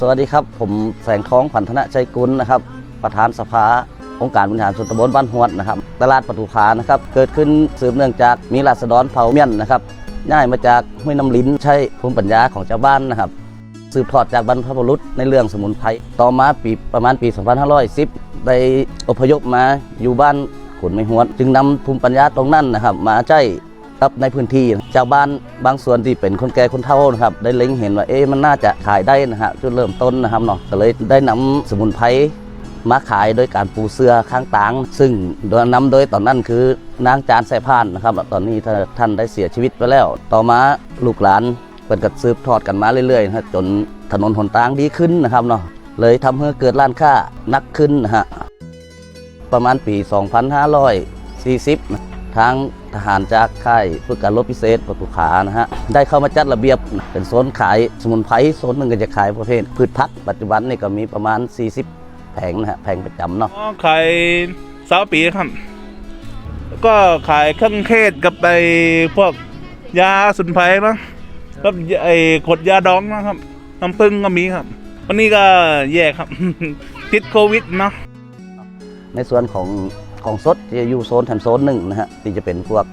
สวัสดีครับ ผมแสงทองพันธนะชัยกุลนะครับ ประธานสภาองค์การบริหารส่วนตำบลบ้านหวดนะครับตลาดปทุภานะครับ เกิดขึ้นสืบเนื่องจากมีราษฎรเผ่าเมียนนะครับย้ายมาจากห้วยน้ำลิ้นใช้ภูมิปัญญาของชาวบ้านนะครับ สืบทอดจากบรรพบุรุษในเรื่องสมุนไพรต่อมาปีประมาณปี 2510 ได้อพยพมาอยู่บ้านขุนไม่หวด จึงนำภูมิปัญญาตรงนั้นนะครับ มาใช้ กับในพื้นที่ชาวบ้านบางส่วนที่เป็นคนแก่คนเฒ่านะครับได้เล็งเห็นว่าเอ๊ะมันน่าจะขายได้นะฮะจุดเริ่มต้นนะครับเนาะก็เลยได้นำสมุนไพรมาขายโดยการปูเสื้อข้างตาง ซึ่งโดยนำโดยตอนนั้นคือนางจานแส่พานนะครับ ตอนนี้ท่านได้เสียชีวิตไปแล้ว ต่อมาลูกหลานเปิดกัดสืบทอดกันมาเรื่อยๆนะฮะจนถนนหนทางดีขึ้นนะครับเนาะเลยทำให้เกิดร้านค้านักขึ้นนะฮะประมาณปี 2540 ทาง ทหารจากค่ายฝึกการรบพิเศษปทุขานะฮะได้เข้ามาจัดระเบียบเป็นโซนขายสมุนไพรโซนหนึ่งก็จะขายประเภทพืชพักปัจจุบันนี่ก็มีประมาณ 40 แผงนะฮะแผงประจำเนาะอ๋อขายสาวปีครับแล้วก็ขายเครื่องเทศกับไอ้พวกยาสมุนไพรเนอะแล้วไอ้ขวดยาดองนะครับน้ำผึ้งก็มีครับ วันนี้ก็แย่ครับติดโควิดเนาะในส่วนของ ของสดจะอยู่โซนแถมโซนหนึ่งนะฮะที่จะเป็นพวก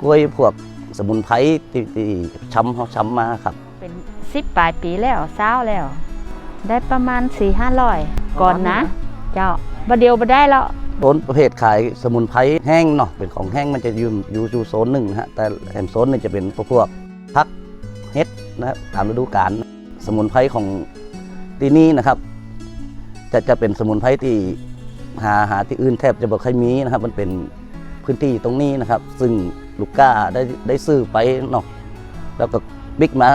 กล้วยพวกสมุนไพรที่ที่ช้ำเขาช้ำมาครับ เป็นสิบปลายปีแล้วเศร้าแล้ว ได้ประมาณสี่ห้าร้อยก่อนนะ เจ้าบ่เดียวบ่ได้แล้วโซนประเภทขายสมุนไพรแห้งเนาะเป็นของแห้งมันจะอยู่อยู่อยู่โซนหนึ่งนะฮะแต่แถมโซนหนึงจะเป็นพวกพักเฮ็ดนะครับตามฤดูกาลสมุนไพรของที่นี่นะครับ จะจะเป็นสมุนไพรที่ หาหาที่อื่นแทบจะบ่ค่อยมีนะครับ มันเป็นพื้นที่ตรงนี้นะครับ ซึ่งลูกก้าได้ได้ซื้อไปเนาะแล้วก็บิ๊กมา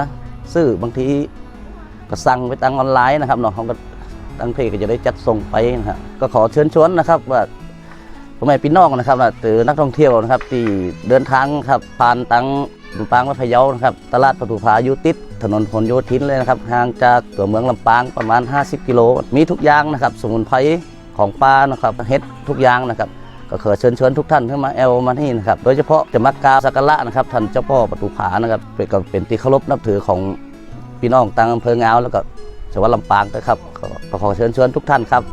ซื้อบางทีก็สั่งไปทางออนไลน์นะครับเนาะเขาก็ทางเพจก็จะได้จัดส่งไปนะฮะก็ขอเชิญชวนนะครับว่าพ่อแม่พี่น้องนะครับนะหรือนักท่องเที่ยวนะครับ ที่เดินทางครับผ่านตังลำปางและพะเยานะครับ ตลาดปทุภายุติดถนนพหลโยธินเลยนะครับห่างจากตัวเมืองลำปางประมาณ 50 กิโล มีทุกอย่างนะครับ สมุนไพร ของปลานะครับเฮ็ดทุกอย่างนะครับก็ขอเชิญชวนทุกท่านเข้ามาแอลมาที่นะครับโดยเฉพาะจะมักกาสักการะนะครับท่านเจ้าพ่อปทุภานะครับเป็นก็เป็นที่เคารพนับถือของพี่น้องต่างอำเภองาวแล้วก็จังหวัดลำปางนะครับขอขอเชิญชวนทุกท่านครับ